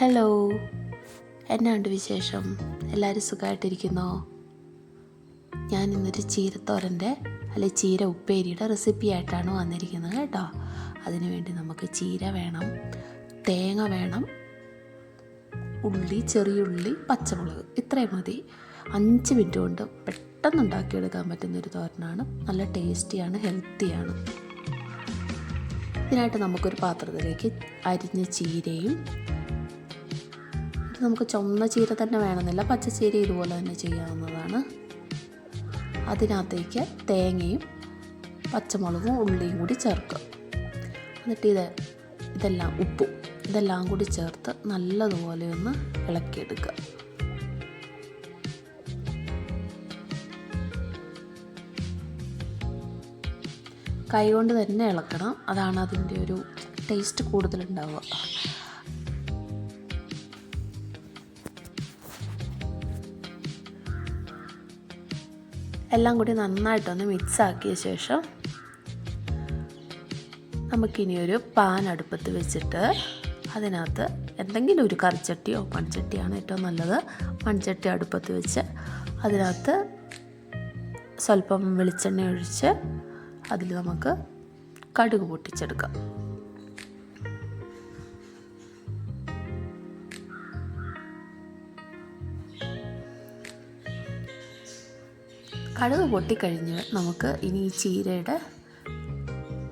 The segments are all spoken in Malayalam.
ഹലോ എന്നാണ്ട് വിശേഷം? എല്ലാവരും സുഖമായിട്ടിരിക്കുന്നോ ഞാൻ ഇന്നൊരു ചീരത്തോരന്റെ അല്ലെ ചീര ഉപ്പേരിയുടെ റെസിപ്പി ആയിട്ടാണ് വന്നിരിക്കുന്നത് കേട്ടോ. അതിനുവേണ്ടി നമുക്ക് ചീര വേണം തേങ്ങ വേണം ഉള്ളി ചെറിയുള്ളി പച്ചമുളക്. ഇത്രയും മതി. അഞ്ച് മിനിറ്റ് കൊണ്ട് പെട്ടെന്ന് ഉണ്ടാക്കിയെടുക്കാൻ പറ്റുന്നൊരു തോരനാണ്. നല്ല ടേസ്റ്റിയാണ് ഹെൽത്തിയാണ്. ഇതിനായിട്ട് നമുക്കൊരു പാത്രത്തിലേക്ക് അരിഞ്ഞ ചീരയും നമുക്ക് ചുവന്ന ചീര തന്നെ വേണമെന്നില്ല. പച്ചച്ചീര ഇതുപോലെ തന്നെ ചെയ്യാവുന്നതാണ്. അതിനകത്തേക്ക് തേങ്ങയും പച്ചമുളകും ഉള്ളിയും കൂടി ചേർക്കുക. എന്നിട്ട് ഇത് ഇതെല്ലാം ഉപ്പും ഇതെല്ലാം കൂടി ചേർത്ത് നല്ലതുപോലെ ഒന്ന് ഇളക്കിയെടുക്കുക. കൈകൊണ്ട് തന്നെ ഇളക്കണം. അതാണ് അതിന്റെ ഒരു ടേസ്റ്റ് കൂടുതലുണ്ടാവുക. എല്ലാം കൂടി നന്നായിട്ടൊന്ന് മിക്സ് ആക്കിയ ശേഷം നമുക്കിനി ഒരു പാൻ അടുപ്പത്ത് വെച്ചിട്ട് അതിനകത്ത് എന്തെങ്കിലും ഒരു കറിച്ചട്ടിയോ മൺചട്ടിയാണ് ഏറ്റവും നല്ലത്. മൺചട്ടി അടുപ്പത്ത് വെച്ച് അതിനകത്ത് സ്വല്പം വെളിച്ചെണ്ണ ഒഴിച്ച് അതിൽ നമുക്ക് കടുക് പൊട്ടിച്ചെടുക്കാം. കടുക് പൊട്ടിക്കഴിഞ്ഞ് നമുക്ക് ഇനി ഈ ചീരയുടെ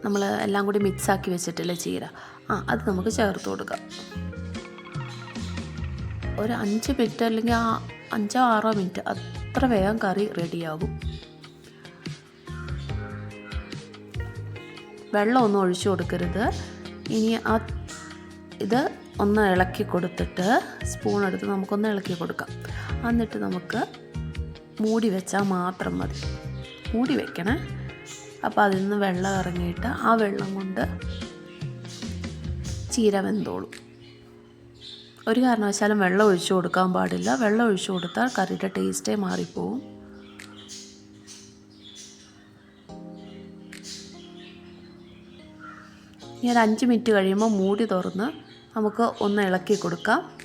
നമ്മൾ എല്ലാം കൂടി മിക്സാക്കി വെച്ചിട്ടില്ലേ ചീര. ആ അത് നമുക്ക് ചേർത്ത് കൊടുക്കാം. ഒരു അഞ്ച് മിനിറ്റ് അല്ലെങ്കിൽ ആ അഞ്ചോ ആറോ മിനിറ്റ് അത്ര വേഗം കറി റെഡിയാകും. വെള്ളമൊന്നും ഒഴിച്ചു കൊടുക്കരുത്. ഇനി ആ ഇത് ഒന്ന് ഇളക്കി കൊടുത്തിട്ട് സ്പൂൺ എടുത്ത് നമുക്കൊന്ന് ഇളക്കി കൊടുക്കാം. എന്നിട്ട് നമുക്ക് മൂടി വെച്ചാൽ മാത്രം മതി. മൂടി വെക്കണേ. അപ്പോൾ അതിൽ നിന്ന് വെള്ളം ഇറങ്ങിയിട്ട് ആ വെള്ളം കൊണ്ട് ചീര വെന്തോളും. ഒരു കാരണവശാലും വെള്ളം ഒഴിച്ചു കൊടുക്കാൻ പാടില്ല. വെള്ളം ഒഴിച്ചു കൊടുത്താൽ കറിയുടെ ടേസ്റ്റേ മാറിപ്പോവും. ഒരു അഞ്ച് മിനിറ്റ് കഴിയുമ്പോൾ മൂടി തുറന്ന് നമുക്ക് ഒന്ന് ഇളക്കി കൊടുക്കാം.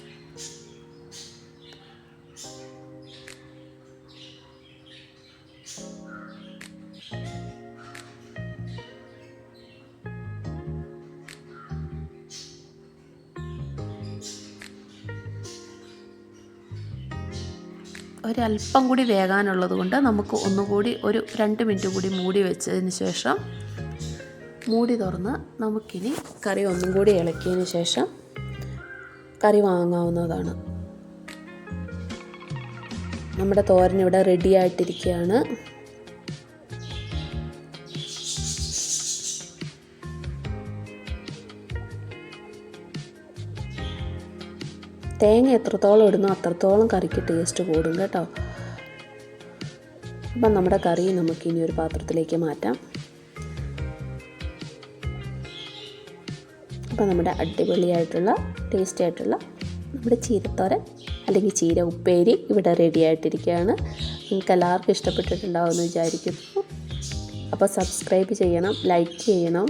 ഒരല്പം കൂടി വേകാനുള്ളത് കൊണ്ട് നമുക്ക് ഒന്നുകൂടി ഒരു രണ്ട് മിനിറ്റ് കൂടി മൂടി വെച്ചതിന് ശേഷം മൂടി തുറന്ന് നമുക്കിനി കറി ഒന്നും കൂടി ഇളക്കിയതിന് ശേഷം കറി വാങ്ങാവുന്നതാണ്. നമ്മുടെ തോരൻ ഇവിടെ റെഡി ആയിട്ടിരിക്കുകയാണ്. തേങ്ങ എത്രത്തോളം ഇടുന്നോ അത്രത്തോളം കറിക്ക് ടേസ്റ്റ് കൂടും കേട്ടോ. അപ്പം നമ്മുടെ കറി നമുക്ക് ഇനി ഒരു പാത്രത്തിലേക്ക് മാറ്റാം. അപ്പം നമ്മുടെ അടിപൊളിയായിട്ടുള്ള ടേസ്റ്റി ആയിട്ടുള്ള നമ്മുടെ ചീരത്തോരൻ അല്ലെങ്കിൽ ചീര ഉപ്പേരി ഇവിടെ റെഡി ആയിട്ടിരിക്കുകയാണ്. നിങ്ങൾക്ക് എല്ലാവർക്കും ഇഷ്ടപ്പെട്ടിട്ടുണ്ടാവുമെന്ന് വിചാരിക്കുന്നു. അപ്പോൾ സബ്സ്ക്രൈബ് ചെയ്യണം ലൈക്ക് ചെയ്യണം.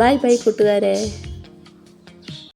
ബൈ ബൈ കൂട്ടുകാരെ.